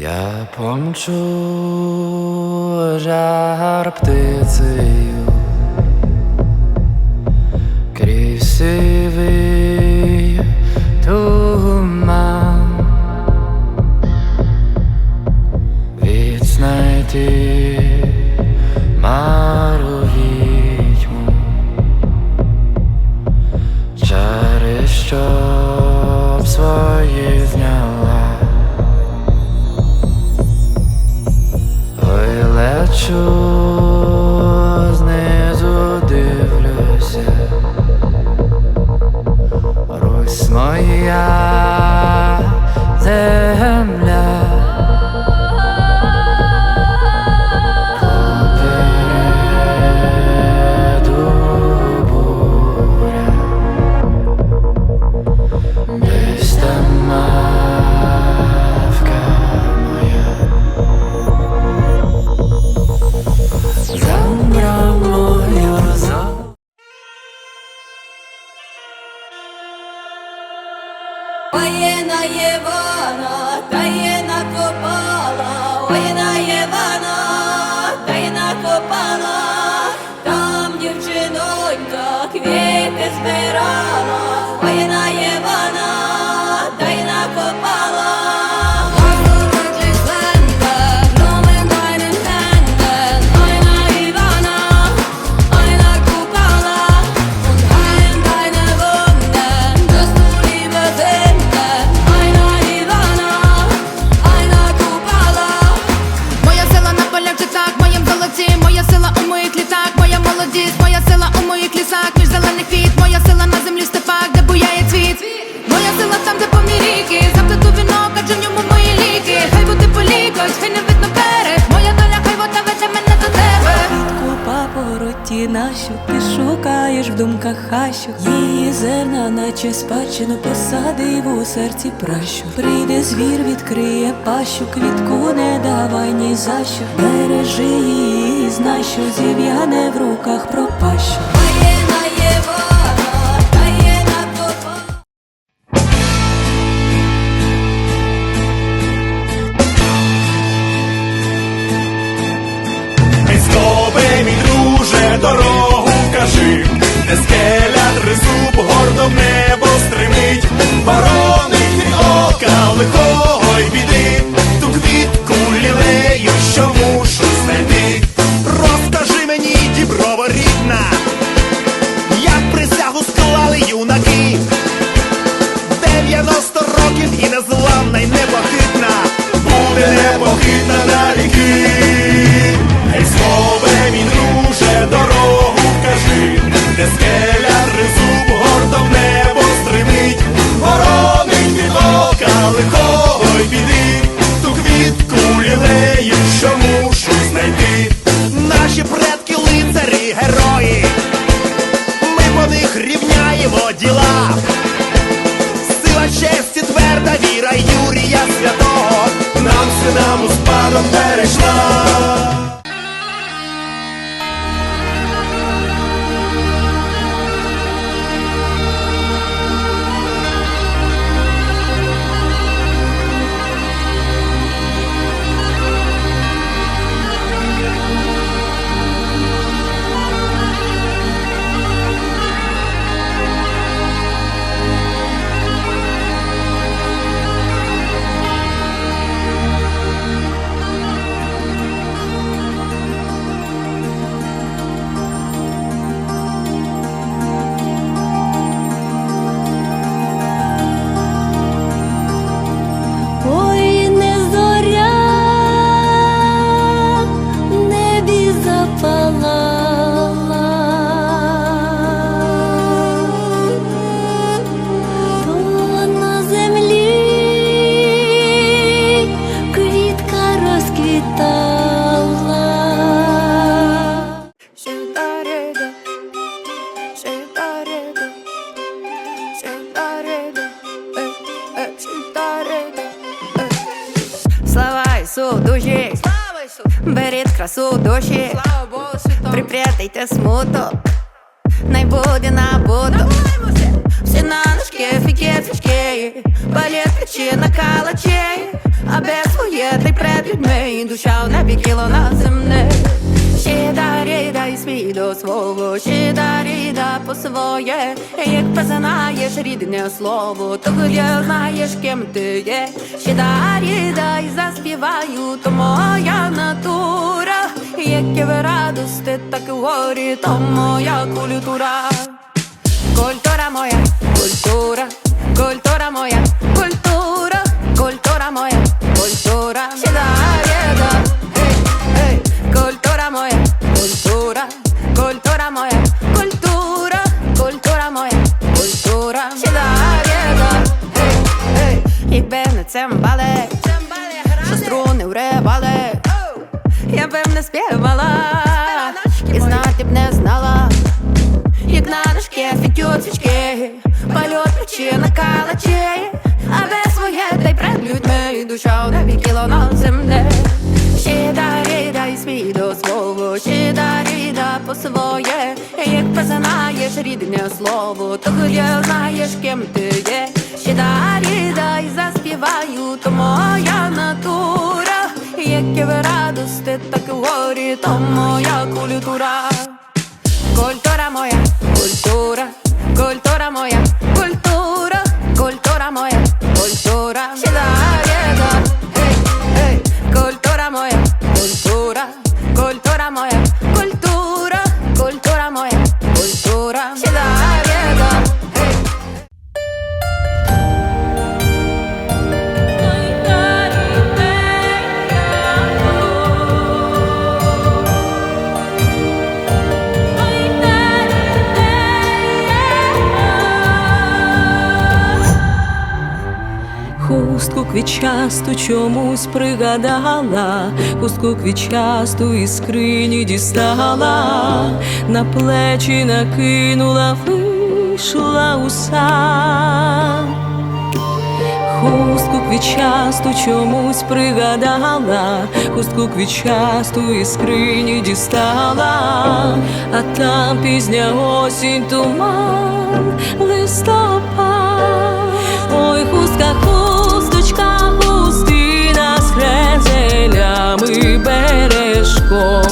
Я помчу жар птицею. її зерна, наче спадщину посадив у серці пращу. Прийде звір, відкриє пащу, квітку не давай ні за що Бережи її, знай, що зів'яне в руках пропащу. Друже, дорогу кажи, не скель. Por do діла, сила честі, тверда віра Юрія Святого, нам синам у спадок перейшла. Беріть красу у душі, припрятайте смуток, най буде набуток Всі на ножки, фіки, фічки, балет кричи на калачей, а без своє, ти й пред людьми. Душа в небі, кіло на землі. Ще дарі, дай свій до свого, ще дарі, да по своє. Як познаєш рідне слово, то тоді знаєш, ким ти є. Ще дарі, дай заспіваю, то моя натура. Які ви радости, так і в горі, то моя культура. Культура моя, культура, культура моя, культура, не співала, і знати б не знала. Як на дошке світють свічки, польот ключі на калачі, аби своє дай пред людьми, душа кіло на землі. Ще дарі, дай свій до свого, ще дарі, да по своє, як познаєш рідне слово, то тоді знаєш, ким ти є. Ще дарі, дай заспіваю, то моя натура, які ви радости, так і в горі, то моя культура. Культура моя, Хустку чомусь пригадала, хустку квітчасту із скрині дістала, на плечі накинула, вийшла у сад. Хустку квітчасту чомусь пригадала, хустку квітчасту із скрині дістала, а там пізня осінь туман листопад. Хрезелями бережком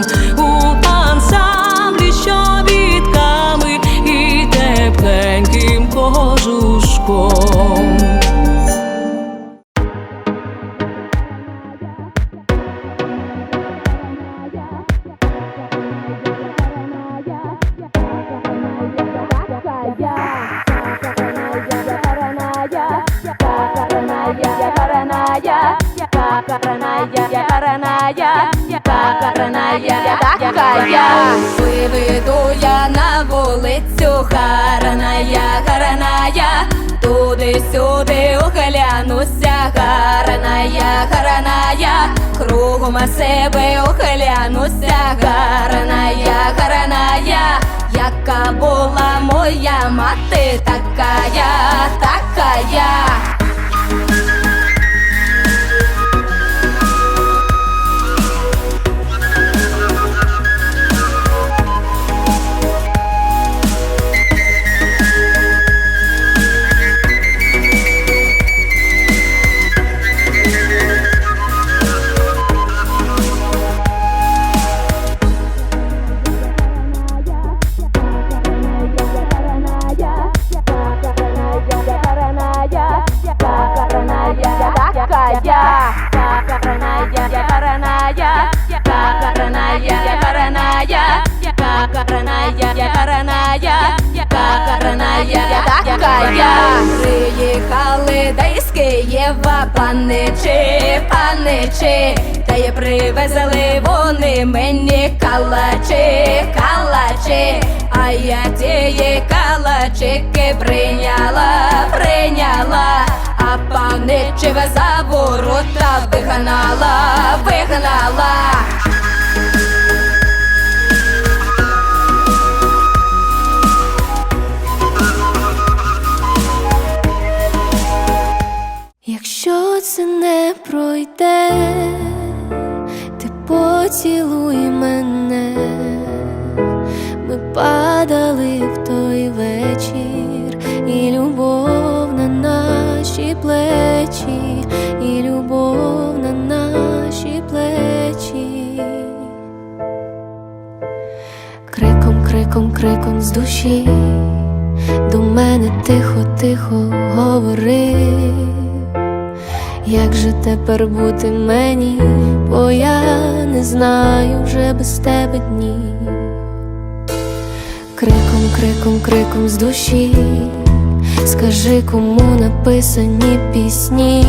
туди-сюди оглянуся, гараная, гараная, кругом себе ухилянуся, гараная, гараная, яка була моя мати, такая, такая. Мені калачі, калачі, а я тієї калачики прийняла, прийняла, а паничеве за ворота вигнала, вигнала. Якщо це не пройде, поцілуй мене, ми падали в той вечір, і любов на наші плечі, і любов на наші плечі, криком, криком, криком з душі, до мене тихо, тихо говори як же тепер бути мені, бо я не знаю вже без тебе дні. Криком, криком, криком з душі, скажи, кому написані пісні.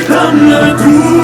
Python,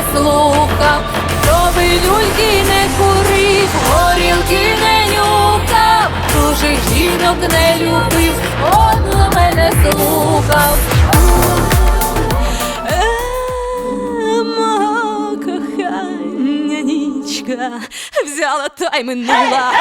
не слухав, Щоби люльки не курив, горілки не нюкав, чужих жінок не любив, одну мене слухав. Мого кохання нічка взяла та й минула.